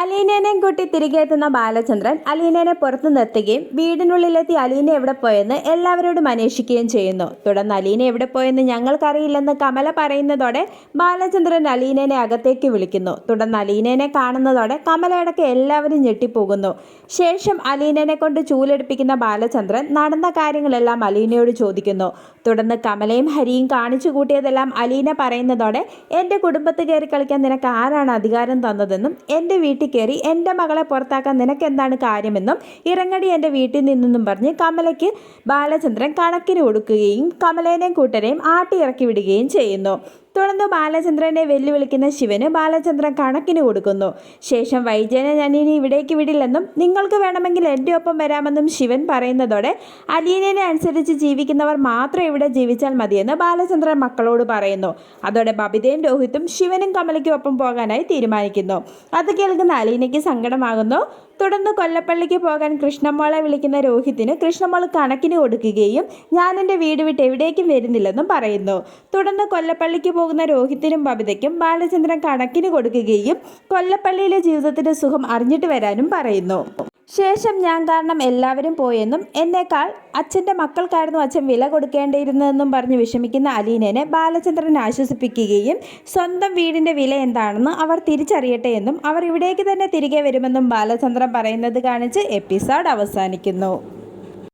അലീനേനെയും കൂട്ടി തിരികെ എത്തുന്ന ബാലചന്ദ്രൻ അലീനേനെ പുറത്തു നിർത്തുകയും വീടിനുള്ളിലെത്തി അലീന എവിടെ പോയെന്ന് എല്ലാവരോടും അന്വേഷിക്കുകയും ചെയ്യുന്നു. തുടർന്ന് അലീന എവിടെ പോയെന്ന് ഞങ്ങൾക്കറിയില്ലെന്ന് കമല പറയുന്നതോടെ ബാലചന്ദ്രൻ അലീനേനെ അകത്തേക്ക് വിളിക്കുന്നു. തുടർന്ന് അലീനേനെ കാണുന്നതോടെ കമലയടക്കം എല്ലാവരും ഞെട്ടിപ്പോകുന്നു. ശേഷം അലീനനെ കൊണ്ട് ചൂലടിപ്പിക്കുന്ന ബാലചന്ദ്രൻ നടന്ന കാര്യങ്ങളെല്ലാം അലീനയോട് ചോദിക്കുന്നു. തുടർന്ന് കമലയും ഹരിയും കാണിച്ചു കൂട്ടിയതെല്ലാം അലീന പറയുന്നതോടെ എന്റെ കുടുംബത്ത് കയറി കളിക്കാൻ നിനക്ക് ആരാണ് അധികാരം തന്നതെന്നും എന്റെ വീട്ടിൽ കയറി എന്റെ മകളെ പുറത്താക്കാൻ നിനക്ക് എന്താണ് കാര്യമെന്നും ഇറങ്ങടി എന്റെ വീട്ടിൽ നിന്നെന്നും പറഞ്ഞ് കമലയ്ക്ക് ബാലചന്ദ്രൻ കണക്കിന് കൊടുക്കുകയും കമലേനെയും കൂട്ടരെയും ആട്ടി ഇറക്കി വിടുകയും ചെയ്യുന്നു. തുടർന്ന് ബാലചന്ദ്രനെ വെല്ലുവിളിക്കുന്ന ശിവന് ബാലചന്ദ്രൻ കണക്കിന് കൊടുക്കുന്നു. ശേഷം വൈജയനെ ഞാൻ ഇനി ഇവിടേക്ക് വിടില്ലെന്നും നിങ്ങൾക്ക് വേണമെങ്കിൽ എന്റെ ഒപ്പം വരാമെന്നും ശിവൻ പറയുന്നതോടെ അലീനനെ അനുസരിച്ച് ജീവിക്കുന്നവർ മാത്രം ഇവിടെ ജീവിച്ചാൽ മതിയെന്ന് ബാലചന്ദ്രൻ മക്കളോട് പറയുന്നു. അതോടെ ബബിതയും രോഹിത്തും ശിവനും കമലയ്ക്കും ഒപ്പം പോകാനായി തീരുമാനിക്കുന്നു. അത് കേൾക്കുന്ന അലീനയ്ക്ക് സങ്കടമാകുന്നു. തുടർന്ന് കൊല്ലപ്പള്ളിക്ക് പോകാൻ കൃഷ്ണമ്മോളെ വിളിക്കുന്ന രോഹിത്തിന് കൃഷ്ണമ്മോൾ കണക്കിന് കൊടുക്കുകയും ഞാൻ എന്റെ വീട് വിട്ട് എവിടേക്കും വരുന്നില്ലെന്നും പറയുന്നു. തുടർന്ന് കൊല്ലപ്പള്ളിക്ക് പോകുന്ന രോഹിത്തിനും ബബിതയ്ക്കും ബാലചന്ദ്രൻ കണക്കിന് കൊടുക്കുകയും കൊല്ലപ്പള്ളിയിലെ ജീവിതത്തിന്റെ സുഖം അറിഞ്ഞിട്ട് വരാനും പറയുന്നു. ശേഷം ഞാൻ കാരണം എല്ലാവരും പോയെന്നും എന്നേക്കാൾ അച്ഛന്റെ മക്കൾക്കായിരുന്നു അച്ഛൻ വില കൊടുക്കേണ്ടിയിരുന്നതെന്നും പറഞ്ഞ് വിഷമിക്കുന്ന അലീനനെ ബാലചന്ദ്രൻ ആശ്വസിപ്പിക്കുകയും സ്വന്തം വീടിന്റെ വില എന്താണെന്ന് അവർ തിരിച്ചറിയട്ടെ എന്നും അവർ ഇവിടേക്ക് തന്നെ തിരികെ വരുമെന്നും ബാലചന്ദ്രൻ പറയുന്നത് കാണിച്ച് എപ്പിസോഡ് അവസാനിക്കുന്നു.